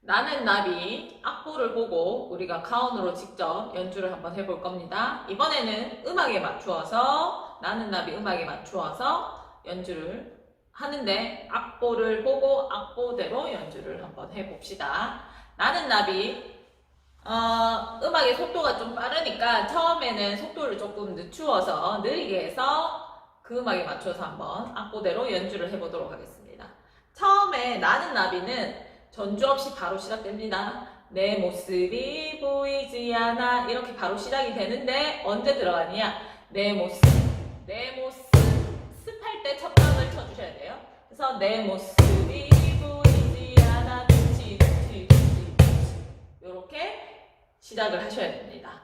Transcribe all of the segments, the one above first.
나는 나비 악보를 보고 우리가 가온으로 직접 연주를 한번 해볼 겁니다. 이번에는 음악에 맞추어서 나는 나비 음악에 맞추어서 연주를 하는데 악보를 보고 악보대로 연주를 한번 해봅시다. 나는 나비 어, 음악의 속도가 좀 빠르니까 처음에는 속도를 조금 늦추어서 느리게 해서 그 음악에 맞춰서 한번 악보대로 연주를 해보도록 하겠습니다. 처음에 나는 나비는 전주 없이 바로 시작됩니다. 내 모습이 보이지 않아 이렇게 바로 시작이 되는데 언제 들어가느냐? 내 모습, 내 모습 습할 때 첫 방을 쳐주셔야 돼요. 그래서 내 모습이 보이지 않아 그치 그치 그치 이렇게 시작을 하셔야 됩니다.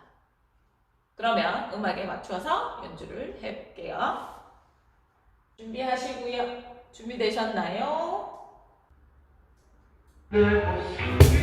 그러면 음악에 맞춰서 연주를 해볼게요. 준비하시고요. 준비되셨나요? 치,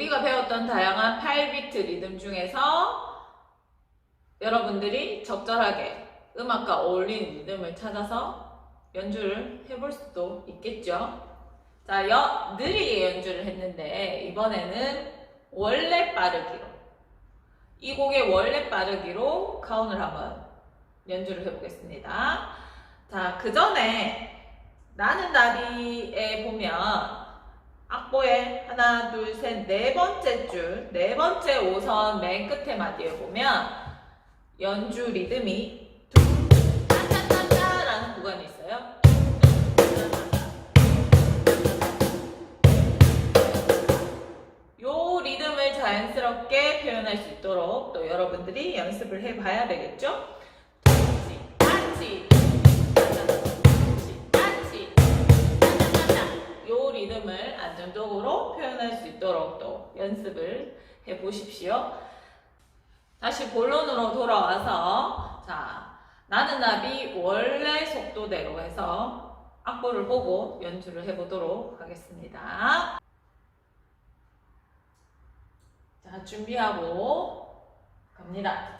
우리가 배웠던 다양한 8비트 리듬 중에서 여러분들이 적절하게 음악과 어울리는 리듬을 찾아서 연주를 해볼 수도 있겠죠. 자, 여, 느리게 연주를 했는데 이번에는 원래 빠르기로 이 곡의 원래 빠르기로 카운을 한번 연주를 해보겠습니다. 자, 그 전에 나는 나비에 보면 악보에 하나, 둘, 셋, 네 번째 줄, 네 번째 5선 맨 끝에 마디에 보면 연주 리듬이 딴딴딴딴라는 구간이 있어요. 요 리듬을 자연스럽게 표현할 수 있도록 또 여러분들이 연습을 해봐야 되겠죠? 따치, 따치, 연습을 해 보십시오. 다시 본론으로 돌아와서 자 나는 나비 원래 속도대로 해서 악보를 보고 연주를 해보도록 하겠습니다. 자 준비하고 갑니다.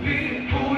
Be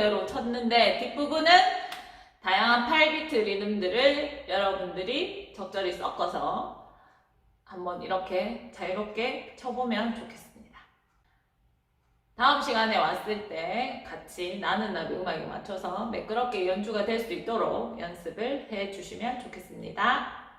앞부분대로 쳤는데 뒷부분은 다양한 8비트 리듬들을 여러분들이 적절히 섞어서 한번 이렇게 자유롭게 쳐보면 좋겠습니다. 다음 시간에 왔을 때 같이 나는 나비 음악에 맞춰서 매끄럽게 연주가 될 수 있도록 연습을 해 주시면 좋겠습니다.